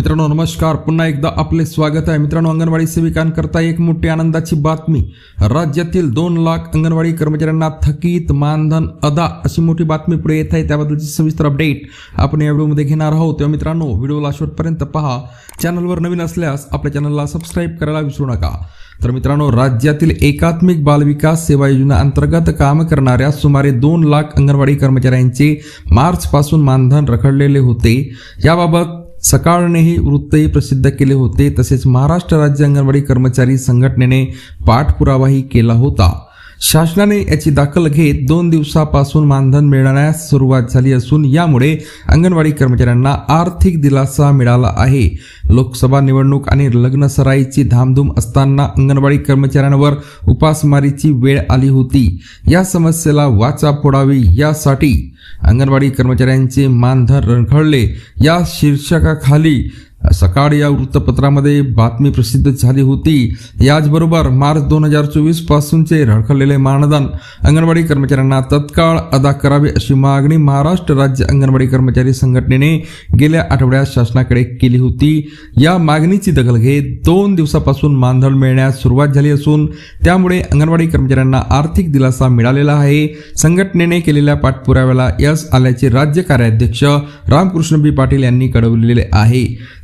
मित्रांनो नमस्कार. पुन्हा एकदा आपले स्वागत आहे. मित्रांनो अंगणवाडी सेविकांकरता एक मोठी आनंदाची बातमी. राज्यातील दोन लाख अंगणवाडी कर्मचाऱ्यांना थकीत मानधन अदा अशी मोठी बातमी पुढे येत आहे. त्याबद्दलची सविस्तर अपडेट आपण या व्हिडिओमध्ये घेणार आहोत. तेव्हा मित्रांनो व्हिडिओला शेवटपर्यंत पहा. चॅनलवर नवीन असल्यास आपल्या चॅनलला सबस्क्राईब करायला विसरू नका. तर मित्रांनो राज्यातील एकात्मिक बालविकास सेवा योजना अंतर्गत काम करणाऱ्या सुमारे दोन लाख अंगणवाडी कर्मचाऱ्यांचे मार्चपासून मानधन रखडलेले होते. याबाबत सकाळनेही वृत्तही प्रसिद्ध केले होते. तसेच महाराष्ट्र राज्य अंगणवाडी कर्मचारी संघटनेने पाठपुरावाही केला होता. शासनाने याची दखल घेत दोन दिवसापासून मानधन मिळण्यास सुरुवात झाली असून यामुळे अंगणवाडी कर्मचाऱ्यांना आर्थिक दिलासा मिळाला आहे. लोकसभा निवडणूक आणि लग्नसराईची धामधूम असताना अंगणवाडी कर्मचाऱ्यांवर उपासमारीची वेळ आली होती. या समस्येला वाचा फोडावी यासाठी अंगणवाडी कर्मचाऱ्यांचे मानधन रखडले. या शीर्षकाखाली सकाळ या वृत्तपत्रामध्ये बातमी प्रसिद्ध झाली होती. याचबरोबर मार्च दोन हजार चोवीस पासूनचे रखडलेले मानधन अंगणवाडी कर्मचाऱ्यांना तत्काळ अदा करावे अशी मागणी महाराष्ट्र राज्य अंगणवाडी कर्मचारी संघटनेने गेल्या आठवड्यात शासनाकडे केली होती. या मागणीची दखल घेत दोन दिवसापासून मानधन मिळण्यास सुरुवात झाली असून त्यामुळे अंगणवाडी कर्मचाऱ्यांना आर्थिक दिलासा मिळालेला आहे. संघटनेने केलेल्या पाठपुराव्याला यश आल्याचे राज्य कार्याध्यक्ष रामकृष्ण बी पाटील यांनी कळवलेले आहे.